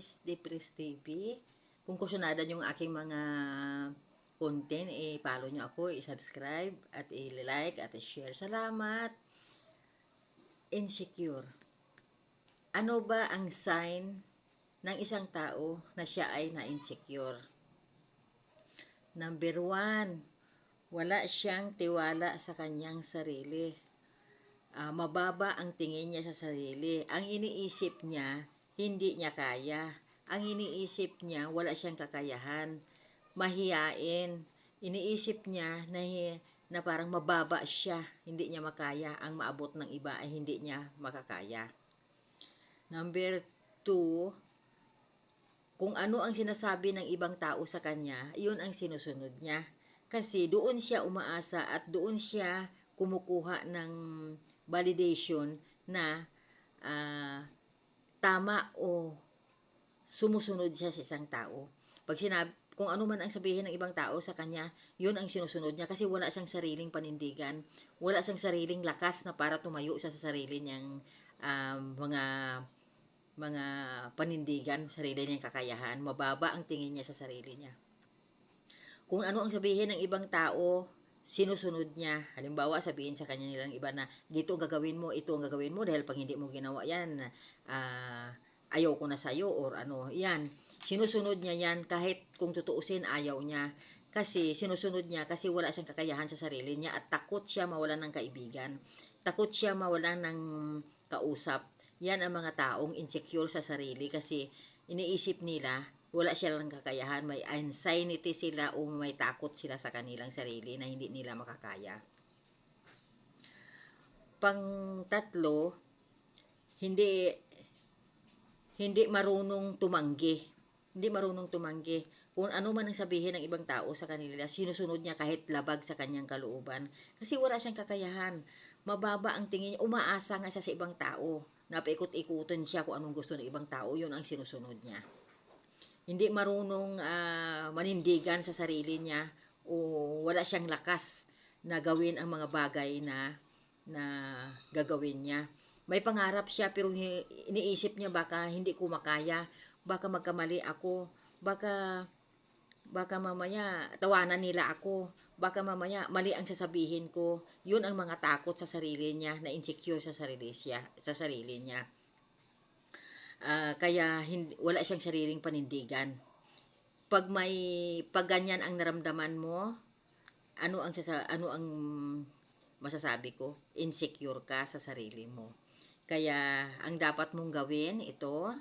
Miss Depres TV. Kung kusunada yung aking mga content, i-follow nyo ako, i-subscribe, at i-like, at i-share. Salamat! Insecure. Ano ba ang sign ng isang tao na siya ay na-insecure? Number one, wala siyang tiwala sa kanyang sarili. Ah, mababa ang tingin niya sa sarili. Ang iniisip niya, hindi niya kaya. Ang iniisip niya, wala siyang kakayahan. Mahiyain. Iniisip niya na, na parang mababa siya, hindi niya makaya. Ang maabot ng iba ay hindi niya makakaya. Number two, kung ano ang sinasabi ng ibang tao sa kanya, yun ang sinusunod niya. Kasi doon siya umaasa at doon siya kumukuha ng validation na ah, tama o sumusunod siya sa isang tao. Pag sinabi, kung ano man ang sabihin ng ibang tao sa kanya, yun ang sinusunod niya kasi wala siyang sariling panindigan, wala siyang sariling lakas na para tumayo siya sa sarili niyang um, mga mga panindigan, sarili niyang kakayahan, mababa ang tingin niya sa sarili niya. Kung ano ang sabihin ng ibang tao, sinusunod niya. Halimbawa, sabihin sa kanya nilang iba na, dito ang gagawin mo, ito ang gagawin mo, dahil pag hindi mo ginawa yan, ah, ayaw ko na sa'yo, or ano, yan. Sinusunod niya yan, kahit kung tutuusin, ayaw niya. Kasi, sinusunod niya, kasi wala siyang kakayahan sa sarili niya, at takot siya mawalan ng kaibigan. Takot siya mawalan ng kausap. Yan ang mga taong insecure sa sarili, kasi iniisip nila, wala silang kakayahan, may anxiety sila o may takot sila sa kanilang sarili na hindi nila makakaya. Pang tatlo, hindi hindi marunong tumanggi. Hindi marunong tumanggi. Kung ano man ang sabihin ng ibang tao sa kanila, sinusunod niya kahit labag sa kanyang kalooban. Kasi wala siyang kakayahan. Mababa ang tingin niya. Umaasa nga siya sa ibang tao. Napaikot-ikutan siya kung anong gusto ng ibang tao. Yun ang sinusunod niya hindi marunong ah, manindigan sa sarili niya o wala siyang lakas na gawin ang mga bagay na na gagawin niya. May pangarap siya pero iniisip niya baka hindi ko makaya, baka magkamali ako, baka baka mamaya tawanan nila ako, baka mamaya mali ang sasabihin ko. Yun ang mga takot sa sarili niya, na insecure sa sarili siya, sa sarili niya. Ah, kaya hindi, wala siyang sariling panindigan. Pag may pag ganyan ang naramdaman mo, ano ang sasa, ano ang masasabi ko? Insecure ka sa sarili mo. Kaya ang dapat mong gawin ito,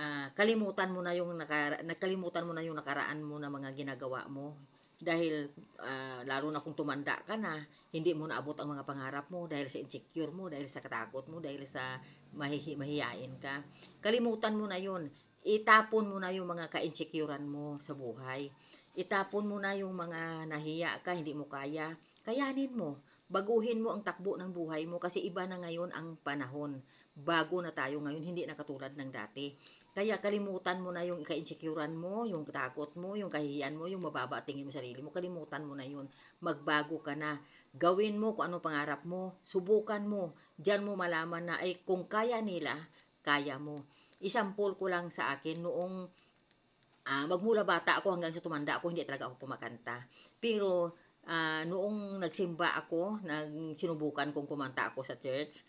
ah, kalimutan mo na yung nakara, nakalimutan mo na yung nakaraan mo na mga ginagawa mo dahil ah, lalo na kung tumanda ka na, hindi mo naabot ang mga pangarap mo dahil sa insecure mo, dahil sa katakot mo, dahil sa mahihi, mahihain ka. Kalimutan mo na yun. Itapon mo na yung mga ka-insecurean mo sa buhay. Itapon mo na yung mga nahiya ka, hindi mo kaya. Kayanin mo. Baguhin mo ang takbo ng buhay mo kasi iba na ngayon ang panahon. Bago na tayo ngayon, hindi na katulad ng dati. Kaya kalimutan mo na yung ka-insecurean mo, yung takot mo, yung kahihiyan mo, yung mababa tingin mo sa sarili mo. Kalimutan mo na yun. Magbago ka na. Gawin mo kung ano pangarap mo. Subukan mo. Diyan mo malaman na ay kung kaya nila, kaya mo. Isampol ko lang sa akin noong ah, magmula bata ako hanggang sa tumanda ako, hindi talaga ako kumakanta. Pero ah, noong nagsimba ako, nag sinubukan kong kumanta ako sa church,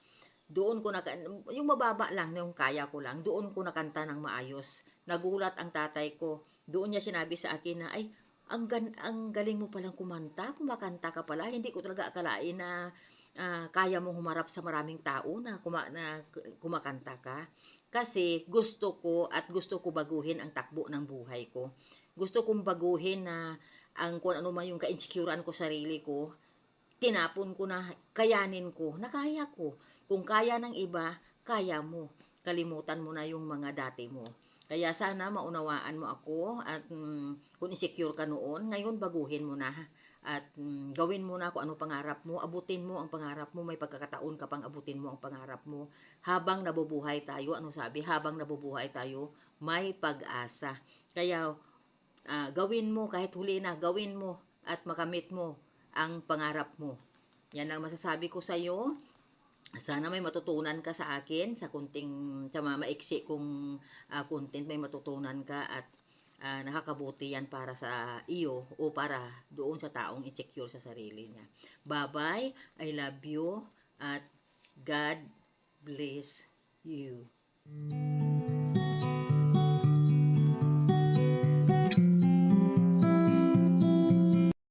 doon ko naka, yung mababa lang, yung kaya ko lang, doon ko nakanta ng maayos. Nagulat ang tatay ko. Doon niya sinabi sa akin na, ay, ang, gan, ang galing mo palang kumanta, kumakanta ka pala. Hindi ko talaga akalain na ah, kaya mong humarap sa maraming tao na, kuma, na kumakanta ka. Kasi gusto ko at gusto ko baguhin ang takbo ng buhay ko. Gusto kong baguhin na ang kung ano man yung ka-insecurean ko sarili ko, tinapon ko na kayanin ko, na kaya ko. Kung kaya ng iba, kaya mo. Kalimutan mo na yung mga dati mo. Kaya sana maunawaan mo ako at mm, kung insecure ka noon, ngayon baguhin mo na. At mm, gawin mo na kung ano pangarap mo, abutin mo ang pangarap mo, may pagkakataon ka pang abutin mo ang pangarap mo. Habang nabubuhay tayo, ano sabi, habang nabubuhay tayo, may pag-asa. Kaya ah, gawin mo kahit huli na, gawin mo at makamit mo ang pangarap mo. Yan ang masasabi ko sa iyo. Sana may matutunan ka sa akin sa kunting sa maiksi kong ah, content may matutunan ka at ah, nakakabuti yan para sa iyo o para doon sa taong insecure sa sarili niya. Bye-bye. I love you at God bless you.